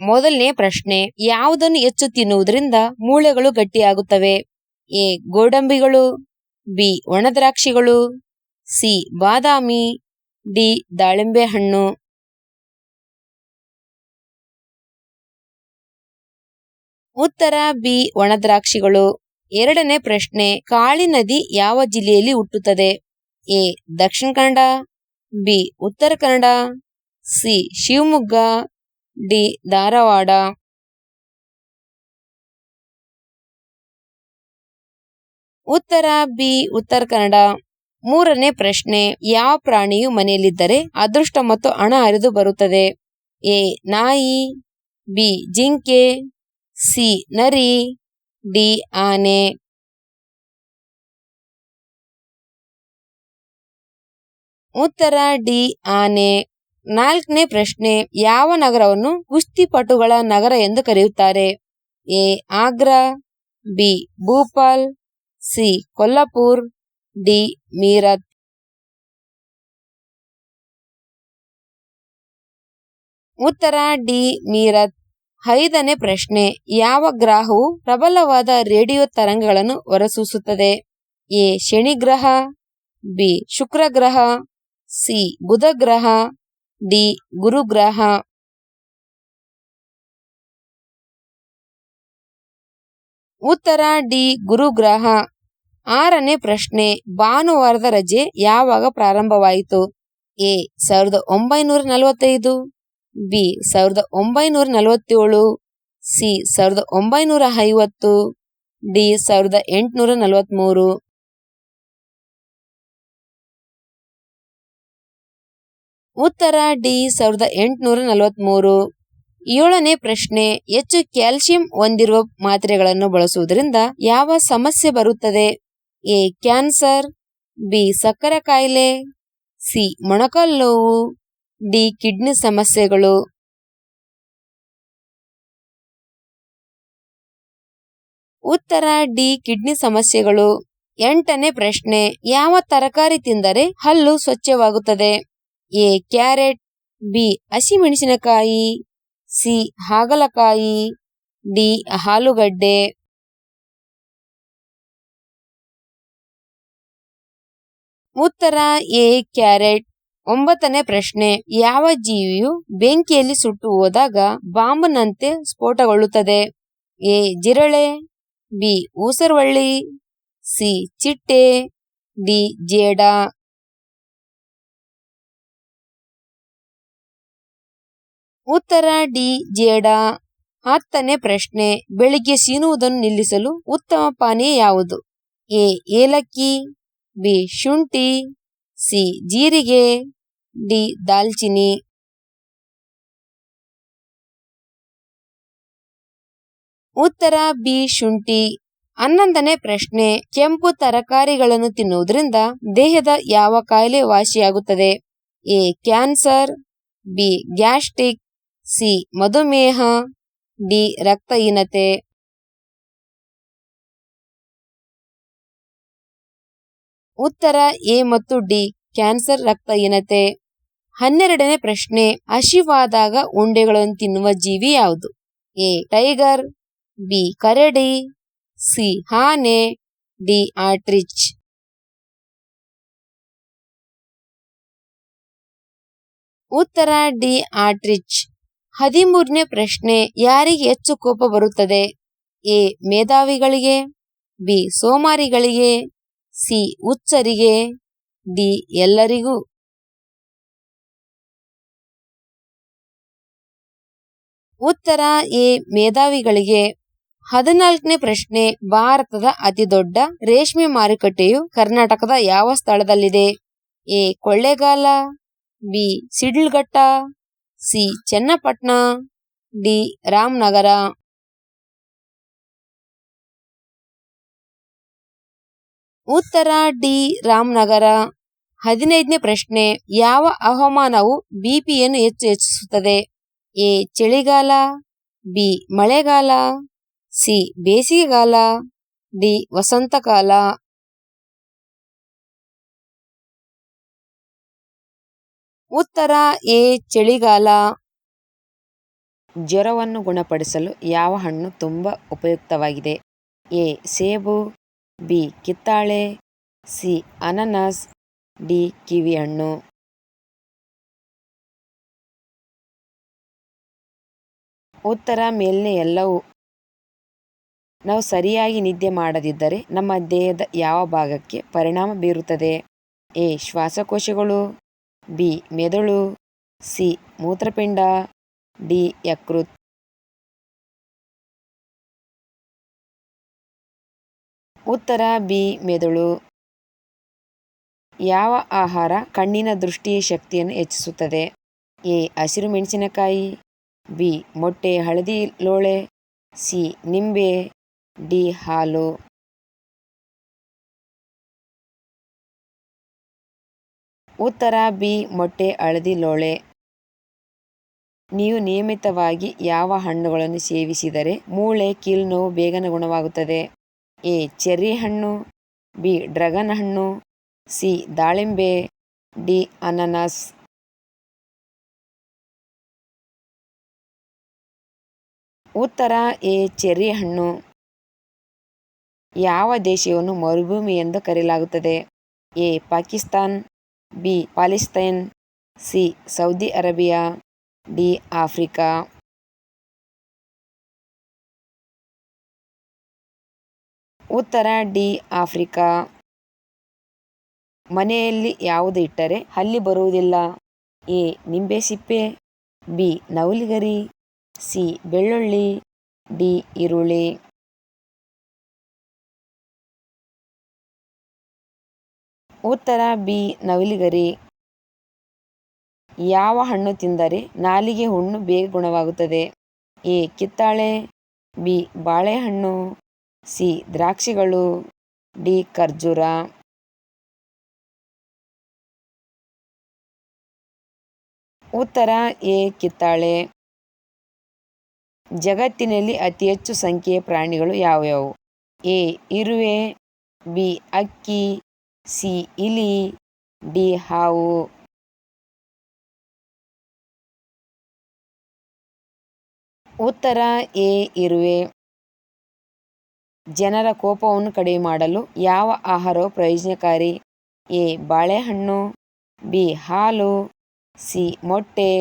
ಮೊದಲನೇ ಪ್ರಶ್ನೆ, ಯಾವುದನ್ನು ಹೆಚ್ಚು ತಿನ್ನುವುದರಿಂದ ಮೂಳೆಗಳು ಗಟ್ಟಿಯಾಗುತ್ತವೆ? ಎ, ಗೋಡಂಬಿಗಳು, ಬಿ ಒಣದ್ರಾಕ್ಷಿಗಳು ಸಿ, ಬಾದಾಮಿ, ಡಿ, ದಾಳಿಂಬೆ ಹಣ್ಣು. ಉತ್ತರ, ಬಿ ಒಣದ್ರಾಕ್ಷಿಗಳು ಎರಡನೇ ಪ್ರಶ್ನೆ, ಕಾಳಿ ನದಿ ಯಾವ ಜಿಲ್ಲೆಯಲ್ಲಿ ಹುಟ್ಟುತ್ತದೆ? A, Dakshina Kannada, B, Uttara Kannada, C, Shivamogga D, Dharwad. ಉತ್ತರ ಬಿ, ಉತ್ತರ ಕನ್ನಡ. ಮೂರನೇ ಪ್ರಶ್ನೆ, ಯಾವ ಪ್ರಾಣಿಯು ಮನೆಯಲ್ಲಿದ್ದರೆ ಅದೃಷ್ಟ ಮತ್ತು ಹಣ ಹರಿದು ಬರುತ್ತದೆ? ಎ, ನಾಯಿ, ಬಿ, ಜಿಂಕೆ, ಸಿ, ನರಿ, ಡಿ, ಆನೆ. ಉತ್ತರ ಡಿ, ಆನೆ. ನಾಲ್ಕನೇ ಪ್ರಶ್ನೆ, ಯಾವ ನಗರವನ್ನು ಕುಸ್ತಿಪಟುಗಳ ನಗರ ಎಂದು ಕರೆಯುತ್ತಾರೆ? A, Agra, B, Bhopal, C, Kolhapur, D, Meerut. ಉತ್ತರ, ಡಿ, ಮೀರತ್. ಐದನೇ ಪ್ರಶ್ನೆ, ಯಾವ ಗ್ರಹವು ಪ್ರಬಲವಾದ ರೇಡಿಯೋ ತರಂಗಗಳನ್ನು ಹೊರಸೂಸುತ್ತದೆ? ಎ ಶನಿ ಗ್ರಹ ಬಿ ಶುಕ್ರ ಗ್ರಹ ಸಿ, ಬುಧ ಡಿ ಗುರುಗ್ರಹ. ಉತ್ತರ ಡಿ ಗುರುಗ್ರಹ. ಆರನೇ ಪ್ರಶ್ನೆ, ಭಾನುವಾರದ ರಜೆ ಯಾವಾಗ ಪ್ರಾರಂಭವಾಯಿತು? ಎ, ಸಾವಿರದ ಒಂಬೈನೂರ ನಲವತ್ತೈದು. ಬಿ, ಸಾವಿರದ ಒಂಬೈನೂರ ನಲವತ್ತೇಳು. ಸಿ, ಸಾವಿರದ ಒಂಬೈನೂರ ಐವತ್ತು. ಡಿ, ಸಾವಿರದ ಎಂಟುನೂರ ನಲವತ್ತ್ಮೂರು ಉತ್ತರ ಡಿ ಸಾವಿರದ ಎಂಟುನೂರ ನಲವತ್ತ್ಮೂರು ಏಳನೇ ಪ್ರಶ್ನೆ, ಹೆಚ್ಚು ಕ್ಯಾಲ್ಸಿಯಂ ಹೊಂದಿರುವ ಮಾತ್ರೆಗಳನ್ನು ಬಳಸುವುದರಿಂದ ಯಾವ ಸಮಸ್ಯೆ ಬರುತ್ತದೆ? ಎ, ಕ್ಯಾನ್ಸರ್, ಬಿ, ಸಕ್ಕರೆ ಕಾಯಿಲೆ, ಸಿ, ಮೊಣಕಾಲು ನೋವು, ಡಿ, ಕಿಡ್ನಿ ಸಮಸ್ಯೆಗಳು. ಉತ್ತರ ಡಿ, ಕಿಡ್ನಿ ಸಮಸ್ಯೆಗಳು. ಎಂಟನೇ ಪ್ರಶ್ನೆ, ಯಾವ ತರಕಾರಿ ತಿಂದರೆ ಹಲ್ಲು ಸ್ವಚ್ಛವಾಗುತ್ತದೆ? ಎ ಕ್ಯಾರೆಟ್, ಬಿ ಹಸಿಮೆಣಸಿನಕಾಯಿ, ಸಿ ಹಾಗಲಕಾಯಿ, ಡಿ ಆಲೂಗಡ್ಡೆ ಉತ್ತರ, ಎ ಕ್ಯಾರೆಟ್. ಒಂಬತ್ತನೇ ಪ್ರಶ್ನೆ, ಯಾವ ಜೀವಿಯು ಬೆಂಕಿಯಲ್ಲಿ ಸುಟ್ಟು ಹೋದಾಗ ಬಾಂಬ್ನಂತೆ ಸ್ಫೋಟಗೊಳ್ಳುತ್ತದೆ? ಎ ಜಿರಳೆ, ಬಿ ಊಸರವಳ್ಳಿ, ಸಿ ಚಿಟ್ಟೆ, ಡಿ ಜೇಡ. ಉತ್ತರ ಡಿ ಜೇಡ. ಹತ್ತನೇ ಪ್ರಶ್ನೆ, ಬೆಳಿಗ್ಗೆ ಸೀನುವುದನ್ನು ನಿಲ್ಲಿಸಲು ಉತ್ತಮ ಪಾನೀಯ ಯಾವುದು? ಎ, ಏಲಕ್ಕಿ, ಬಿ, ಶುಂಠಿ, ಸಿ, ಜೀರಿಗೆ, ಡಿ, ದಾಲ್ಚಿನಿ. ಉತ್ತರ ಬಿ, ಶುಂಠಿ. ಹನ್ನೊಂದನೇ ಪ್ರಶ್ನೆ, ಕೆಂಪು ತರಕಾರಿಗಳನ್ನು ತಿನ್ನುವುದರಿಂದ ದೇಹದ ಯಾವ ಕಾಯಿಲೆ ವಾಸಿಯಾಗುತ್ತದೆ? A, cancer, B, gastric C. ಮಧುಮೇಹ, ಡಿ. ರಕ್ತಹೀನತೆ. ಉತ್ತರ ಎ ಮತ್ತು ಡಿ. ಕ್ಯಾನ್ಸರ್, ರಕ್ತಹೀನತೆ. ಹನ್ನೆರಡನೇ ಪ್ರಶ್ನೆ, ಹಸಿವಾದಾಗ ಉಂಡೆಗಳನ್ನು ತಿನ್ನುವ ಜೀವಿ ಯಾವುದು? A. Tiger, B. Karadi, C. ಹಾನೆ ಡಿ. ಆಟ್ರಿಚ್. ಉತ್ತರ ಡಿ. ಆಟ್ರಿಚ್. ಹದಿಮೂರನೇ ಪ್ರಶ್ನೆ, ಯಾರಿಗೆ ಹೆಚ್ಚು ಕೋಪ ಬರುತ್ತದೆ? ಎ, ಮೇಧಾವಿಗಳಿಗೆ, ಬಿ, ಸೋಮಾರಿಗಳಿಗೆ, ಸಿ, ಉಚ್ಚರಿಗೆ, ಡಿ, ಎಲ್ಲರಿಗೂ. ಉತ್ತರ, ಎ, ಮೇಧಾವಿಗಳಿಗೆ. ಹದಿನಾಲ್ಕನೇ ಪ್ರಶ್ನೆ, ಭಾರತದ ಅತಿದೊಡ್ಡ ರೇಷ್ಮೆ ಮಾರುಕಟ್ಟೆಯು ಕರ್ನಾಟಕದ ಯಾವ ಸ್ಥಳದಲ್ಲಿದೆ? A, Kollegal, B, Sidlaghatta C. Channapatna, D. Ramanagara. ಉತ್ತರ, ಡಿ. ರಾಮನಗರ. ಹದಿನೈದನೇ ಪ್ರಶ್ನೆ, ಯಾವ ಹವಾಮಾನವು ಬಿಪಿಯನ್ನು ಹೆಚ್ಚು ಹೆಚ್ಚಿಸುತ್ತದೆ? ಎ. ಚಳಿಗಾಲ, ಬಿ. ಮಳೆಗಾಲ, ಸಿ. ಬೇಸಿಗೆಗಾಲ, ಡಿ. ವಸಂತಕಾಲ. ಉತ್ತರ ಎ, ಚಳಿಗಾಲ. ಜ್ವರವನ್ನು ಗುಣಪಡಿಸಲು ಯಾವ ಹಣ್ಣು ತುಂಬ ಉಪಯುಕ್ತವಾಗಿದೆ? ಎ, ಸೇಬು. ಬಿ, ಕಿತ್ತಾಳೆ. ಸಿ, ಅನನಸ್. ಡಿ, ಕಿವಿ ಹಣ್ಣು. ಉತ್ತರ ಮೇಲಿನ ಎಲ್ಲವೂ ನಾವು ಸರಿಯಾಗಿ ನಿದ್ದೆ ಮಾಡದಿದ್ದರೆ ನಮ್ಮ ದೇಹದ ಯಾವ ಭಾಗಕ್ಕೆ ಪರಿಣಾಮ ಬೀರುತ್ತದೆ? ಎ, ಶ್ವಾಸಕೋಶಗಳು. ಬಿ. ಮೆದುಳು, ಸಿ. ಮೂತ್ರಪಿಂಡ, ಡಿ. ಯಕೃತ್. ಉತ್ತರ ಬಿ. ಮೆದುಳು. ಯಾವ ಆಹಾರ ಕಣ್ಣಿನ ದೃಷ್ಟಿ ಶಕ್ತಿಯನ್ನು ಹೆಚ್ಚಿಸುತ್ತದೆ? ಎ. ಹಸಿರು ಮೆಣಸಿನಕಾಯಿ, ಬಿ. ಮೊಟ್ಟೆ, ಹಳದಿ ಲೋಳೆ, ಸಿ. ನಿಂಬೆ, ಡಿ. ಹಾಲು. ಉತ್ತರ ಬಿ, ಮೊಟ್ಟೆ ಹಳದಿ ಲೋಳೆ. ನೀವು ನಿಯಮಿತವಾಗಿ ಯಾವ ಹಣ್ಣುಗಳನ್ನು ಸೇವಿಸಿದರೆ ಮೂಳೆ, ಕೀಲು ಬೇಗನೆ ಗುಣವಾಗುತ್ತದೆ. ಎ, ಚೆರ್ರಿ ಹಣ್ಣು, ಬಿ, ಡ್ರ್ಯಾಗನ್ ಹಣ್ಣು, ಸಿ, ದಾಳಿಂಬೆ, ಡಿ, ಅನಾನಸ್. ಉತ್ತರ ಎ, ಚೆರ್ರಿ ಹಣ್ಣು. ಯಾವ ದೇಶವನ್ನು ಮರುಭೂಮಿ ಎಂದು ಕರೆಯಲಾಗುತ್ತದೆ? A, Pakistan. B, Palestine, C, Saudi Arabia, D, Africa. ಉತ್ತರ, ಡಿ, ಆಫ್ರಿಕಾ. ಮನೆಯಲ್ಲಿ ಯಾವುದು ಇಟ್ಟರೆ ಅಲ್ಲಿ ಬರುವುದಿಲ್ಲ. ಎ, ನಿಂಬೆ ಸಿಪ್ಪೆ. ಬಿ, ನವಲಿಗರಿ. ಸಿ, ಬೆಳ್ಳುಳ್ಳಿ. ಡಿ, ಈರುಳ್ಳಿ. ಉತ್ತರ ಬಿ, ನವಿಲಿಗರಿ. ಯಾವ ಹಣ್ಣು ತಿಂದರೆ ನಾಲಿಗೆ ಹುಣ್ಣು ಬೇಗ ಗುಣವಾಗುತ್ತದೆ? ಎ, ಕಿತ್ತಾಳೆ. ಬಿ, ಬಾಳೆಹಣ್ಣು. ಸಿ, ದ್ರಾಕ್ಷಿಗಳು. ಡಿ, ಖರ್ಜೂರ. ಉತ್ತರ ಎ, ಕಿತ್ತಾಳೆ. ಜಗತ್ತಿನಲ್ಲಿ ಅತಿ ಹೆಚ್ಚು ಸಂಖ್ಯೆಯ ಪ್ರಾಣಿಗಳು ಯಾವ್ಯಾವು? ಎ, ಇರುವೆ. ಬಿ, ಅಕ್ಕಿ. ಸಿ ಇಲಿ, ಡಿ ಹಾವು. ಉತ್ತರ ಎ ಇರುವೆ. ಜನರ ಕೋಪವನ್ನು ಕಡಿಮೆ ಮಾಡಲು ಯಾವ ಆಹಾರವು ಪ್ರಯೋಜನಕಾರಿ? ಎ ಬಾಳೆಹಣ್ಣು, ಬಿ ಹಾಲು, ಸಿ ಮೊಟ್ಟೆ,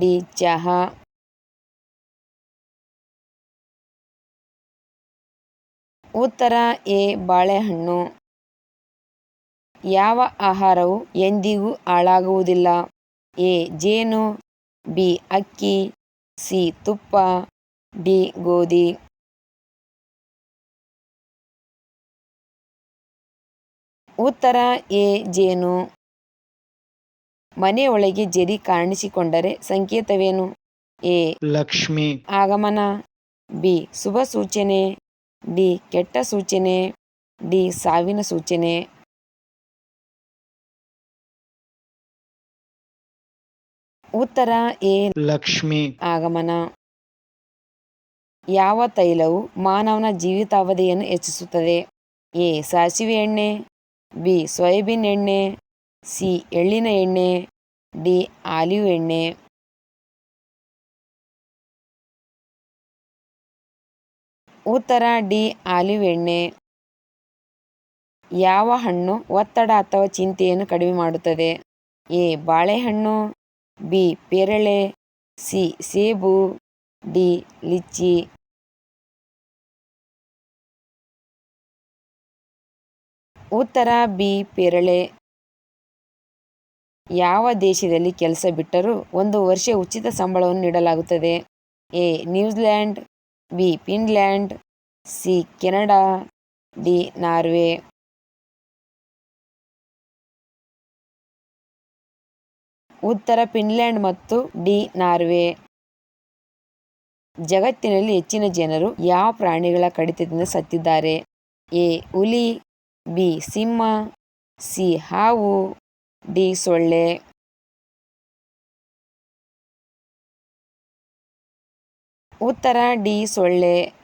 ಡಿ ಚಹಾ. ಉತ್ತರ ಎ ಬಾಳೆಹಣ್ಣು. ಯಾವ ಆಹಾರವು ಎಂದಿಗೂ ಹಾಳಾಗುವುದಿಲ್ಲ? ಎ. ಜೇನು ಬಿ. ಅಕ್ಕಿ ಸಿ. ತುಪ್ಪ ಡಿ. ಗೋಧಿ. ಉತ್ತರ ಎ. ಜೇನು. ಮನೆಯೊಳಗೆ ಜರಿ ಕಾಣಿಸಿಕೊಂಡರೆ ಸಂಕೇತವೇನು? ಎ. ಲಕ್ಷ್ಮಿ. ಆಗಮನ. ಬಿ. ಶುಭ ಸೂಚನೆ ಡಿ. ಕೆಟ್ಟ ಸೂಚನೆ. ಡಿ. ಸಾವಿನ ಸೂಚನೆ. ಉತ್ತರ ಎ. ಲಕ್ಷ್ಮಿ. ಆಗಮನ. ಯಾವ ತೈಲವು ಮಾನವನ ಜೀವಿತಾವಧಿಯನ್ನು ಹೆಚ್ಚಿಸುತ್ತದೆ? ಎ. ಸಾಸಿವೆ ಎಣ್ಣೆ. ಬಿ. ಸೋಯಾಬೀನ್ ಎಣ್ಣೆ. ಸಿ. ಎಳ್ಳಿನ ಎಣ್ಣೆ. ಡಿ. ಆಲಿವ್ ಎಣ್ಣೆ. ಉತ್ತರ ಡಿ. ಆಲಿವ್ ಎಣ್ಣೆ. ಯಾವ ಹಣ್ಣು ಒತ್ತಡ ಅಥವಾ ಚಿಂತೆಯನ್ನು ಕಡಿಮೆ ಮಾಡುತ್ತದೆ? ಎ. ಬಾಳೆಹಣ್ಣು. ಬಿ. ಪೇರಳೆ, ಸಿ. ಸೇಬು, ಡಿ. ಲಿಚ್ಚಿ ಉತ್ತರ ಬಿ. ಪೇರಳೆ. ಯಾವ ದೇಶದಲ್ಲಿ ಕೆಲಸ ಬಿಟ್ಟರೂ ಒಂದು ವರ್ಷ ಉಚಿತ ಸಂಬಳವನ್ನು ನೀಡಲಾಗುತ್ತದೆ? A. New Zealand, B. Finland, C. Canada, D. Norway. ಉತ್ತರ ಫಿನ್ಲ್ಯಾಂಡ್ ಮತ್ತು ಡಿ ನಾರ್ವೆ. ಜಗತ್ತಿನಲ್ಲಿ ಹೆಚ್ಚಿನ ಜನರು ಯಾವ ಪ್ರಾಣಿಗಳ ಕಡಿತದಿಂದ ಸತ್ತಿದ್ದಾರೆ? ಎ. ಹುಲಿ, ಬಿ. ಸಿಂಹ, ಸಿ. ಹಾವು, ಡಿ. ಸೊಳ್ಳೆ. ಉತ್ತರ ಡಿ ಸೊಳ್ಳೆ.